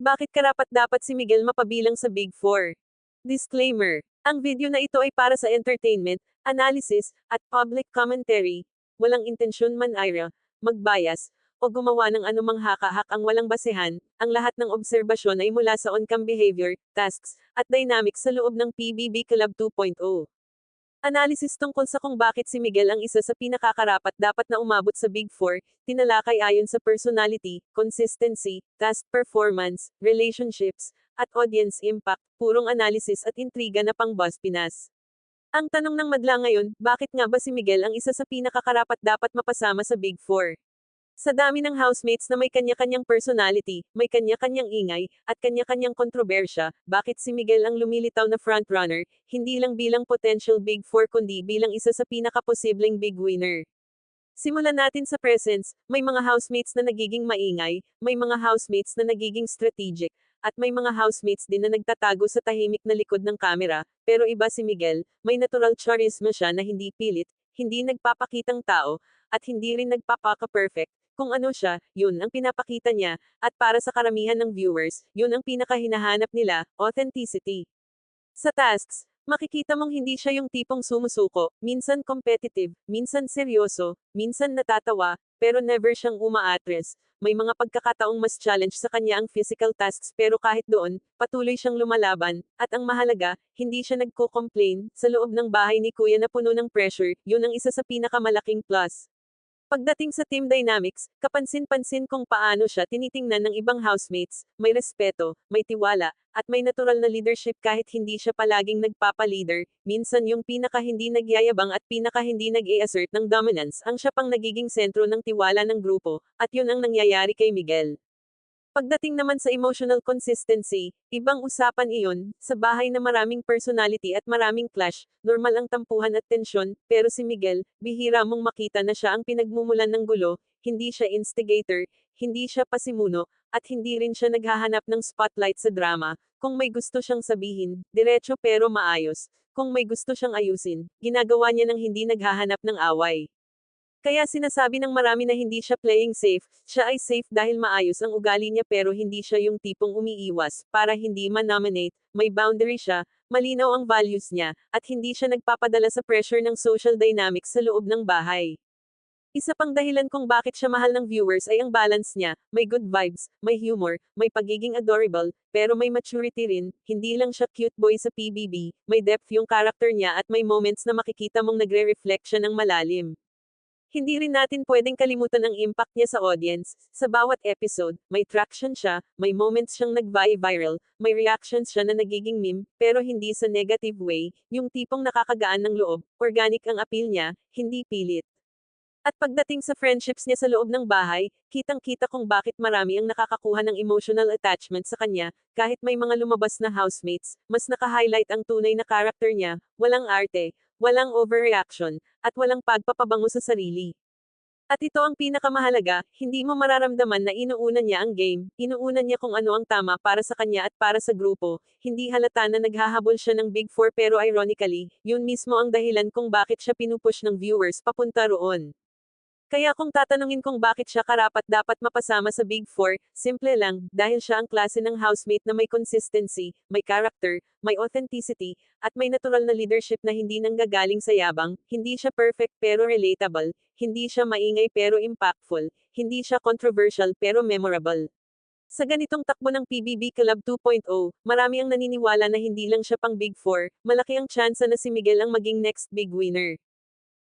Bakit karapat-dapat si Miguel mapabilang sa Big Four? Disclaimer. Ang video na ito ay para sa entertainment, analysis, at public commentary. Walang intensyon man ira, magbias, o gumawa ng anumang haka-hak ang walang basehan. Ang lahat ng obserbasyon ay mula sa on-cam behavior, tasks, at dynamics sa loob ng PBB Club 2.0. Analysis tungkol sa kung bakit si Miguel ang isa sa pinakakarapat dapat na umabot sa Big Four, tinalakay ayon sa personality, consistency, task performance, relationships, at audience impact, purong analysis at intriga na pang Buzz Pinas. Ang tanong ng madla ngayon, bakit nga ba si Miguel ang isa sa pinakakarapat dapat mapasama sa Big Four? Sa dami ng housemates na may kanya-kanyang personality, may kanya-kanyang ingay, at kanya-kanyang kontrobersya, bakit si Miguel ang lumilitaw na frontrunner, hindi lang bilang potential Big Four kundi bilang isa sa pinakaposibleng big winner? Simulan natin sa presence, may mga housemates na nagiging maingay, may mga housemates na nagiging strategic, at may mga housemates din na nagtatago sa tahimik na likod ng kamera, pero iba si Miguel, may natural charisma siya na hindi pilit, hindi nagpapakitang tao, at hindi rin nagpapaka-perfect, kung ano siya, yun ang pinapakita niya, at para sa karamihan ng viewers, yun ang pinakahinahanap nila, authenticity. Sa tasks, makikita mong hindi siya yung tipong sumusuko, minsan competitive, minsan seryoso, minsan natatawa, pero never siyang umaatres. May mga pagkakataong mas challenge sa kanya ang physical tasks pero kahit doon, patuloy siyang lumalaban, at ang mahalaga, hindi siya nagko-complain, sa loob ng bahay ni kuya na puno ng pressure, yun ang isa sa pinakamalaking plus. Pagdating sa team dynamics, kapansin-pansin kung paano siya tinitingnan ng ibang housemates, may respeto, may tiwala, at may natural na leadership kahit hindi siya palaging nagpapa-leader, minsan yung pinaka hindi nagyayabang at pinaka hindi nag-i-assert ng dominance ang siya pang nagiging sentro ng tiwala ng grupo, at yun ang nangyayari kay Miguel. Pagdating naman sa emotional consistency, ibang usapan iyon, sa bahay na maraming personality at maraming clash, normal ang tampuhan at tensyon, pero si Miguel, bihira mong makita na siya ang pinagmumulan ng gulo, hindi siya instigator, hindi siya pasimuno, at hindi rin siya naghahanap ng spotlight sa drama, kung may gusto siyang sabihin, diretso pero maayos, kung may gusto siyang ayusin, ginagawa niya nang hindi naghahanap ng away. Kaya sinasabi ng marami na hindi siya playing safe, siya ay safe dahil maayos ang ugali niya pero hindi siya yung tipong umiiwas, para hindi ma-nominate, may boundary siya, malinaw ang values niya, at hindi siya nagpapadala sa pressure ng social dynamics sa loob ng bahay. Isa pang dahilan kung bakit siya mahal ng viewers ay ang balance niya, may good vibes, may humor, may pagiging adorable, pero may maturity rin, hindi lang siya cute boy sa PBB, may depth yung character niya at may moments na makikita mong nagre-reflect siya ng malalim. Hindi rin natin pwedeng kalimutan ang impact niya sa audience. Sa bawat episode, may traction siya, may moments siyang nag-viral, may reactions siya na nagiging meme, pero hindi sa negative way, yung tipong nakakagaan ng loob, organic ang appeal niya, hindi pilit. At pagdating sa friendships niya sa loob ng bahay, kitang-kita kung bakit marami ang nakakakuha ng emotional attachment sa kanya, kahit may mga lumabas na housemates, mas naka-highlight ang tunay na character niya, walang arte, walang overreaction, at walang pagpapabango sa sarili. At ito ang pinakamahalaga, hindi mo mararamdaman na inuuna niya ang game, inuuna niya kung ano ang tama para sa kanya at para sa grupo, hindi halata na naghahabol siya ng Big Four pero ironically, yun mismo ang dahilan kung bakit siya pinupush ng viewers papunta roon. Kaya kung tatanungin kung bakit siya karapat dapat mapasama sa Big Four, simple lang, dahil siya ang klase ng housemate na may consistency, may character, may authenticity, at may natural na leadership na hindi nanggagaling sa yabang, hindi siya perfect pero relatable, hindi siya maingay pero impactful, hindi siya controversial pero memorable. Sa ganitong takbo ng PBB Club 2.0, marami ang naniniwala na hindi lang siya pang Big Four, malaki ang tsansa na si Miguel ang maging next big winner.